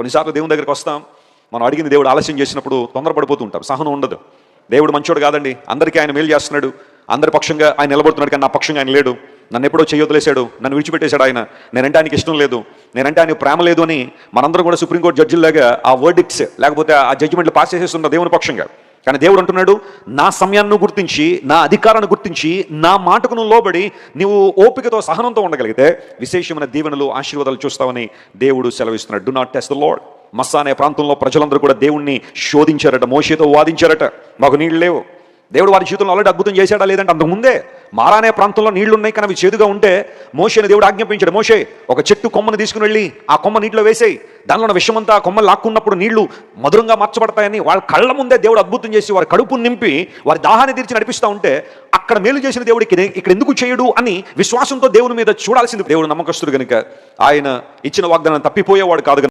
కొన్నిసార్లు దేవుని దగ్గరికి వస్తాం. మనం అడిగింది దేవుడు ఆలస్యం చేసినప్పుడు తొందరపడిపోతూ ఉంటాం. సహనం ఉండదు. దేవుడు మంచోడు కాదండి. అందరికీ ఆయన మేలు చేస్తున్నాడు. అందరి పక్షంగా ఆయన నిలబడుతున్నాడు కానీ నా పక్షంగా ఆయన లేడు. నన్ను ఎప్పుడో చేయొదిలేశాడు నన్ను విడిచిపెట్టేశాడు ఆయన. నేనంటే ఆయనకి ఇష్టం లేదు నేనంటే ఆయన ప్రేమ లేదు అని మనందరం కూడా సుప్రీంకోర్టు జడ్జిలాగా ఆ వర్డిక్ట్స్ లేకపోతే ఆ జడ్జిమెంట్లు పాస్ చేసేస్తున్న దేవుని పక్షంగా. కానీ దేవుడు అంటున్నాడు నా సమయాన్ని గుర్తించి నా అధికారాన్ని గుర్తించి నా మాటకు నువ్వు లోబడి నీవు ఓపికతో సహనంతో ఉండగలిగితే విశేషమైన దీవెనలు ఆశీర్వాదాలు చూస్తావని దేవుడు సెలవిస్తున్నాడు. Do not test the Lord Massah అనే ప్రాంతంలో ప్రజలందరూ కూడా దేవుణ్ణి శోధించారట మోషేతో వాదించారట. మాకు నీళ్ళు లేవు. దేవుడు వారి జీవితంలో ఆల్రెడీ అద్భుతం చేశాడా లేదంటే అంతకుముందే మారానే ప్రాంతంలో నీళ్ళు ఉన్నాయి కానీ అవి చేదుగా ఉంటే మోషేని దేవుడు ఆజ్ఞాపించాడు మోషే ఒక చెట్టు కొమ్మను తీసుకుని వెళ్ళి ఆ కొమ్మ నీటిలో వేసేయి. దానిలో ఉన్న విషమంతా ఆ కొమ్మ లాక్కున్నప్పుడు నీళ్ళు మధురంగా మార్చబడతాయని వాళ్ళ కళ్ళ ముందే దేవుడు అద్భుతం చేసి వారి కడుపును నింపి వారి దాహాన్ని తీర్చి నడిపిస్తూ ఉంటే అక్కడ మేలు చేసిన దేవుడు ఇక్కడ ఎందుకు చేయడు అని విశ్వాసంతో దేవుని మీద చూడాల్సింది దేవుడు నమ్మకస్తుడు కనుక ఆయన ఇచ్చిన వాగ్దానం తప్పిపోయేవాడు కాదు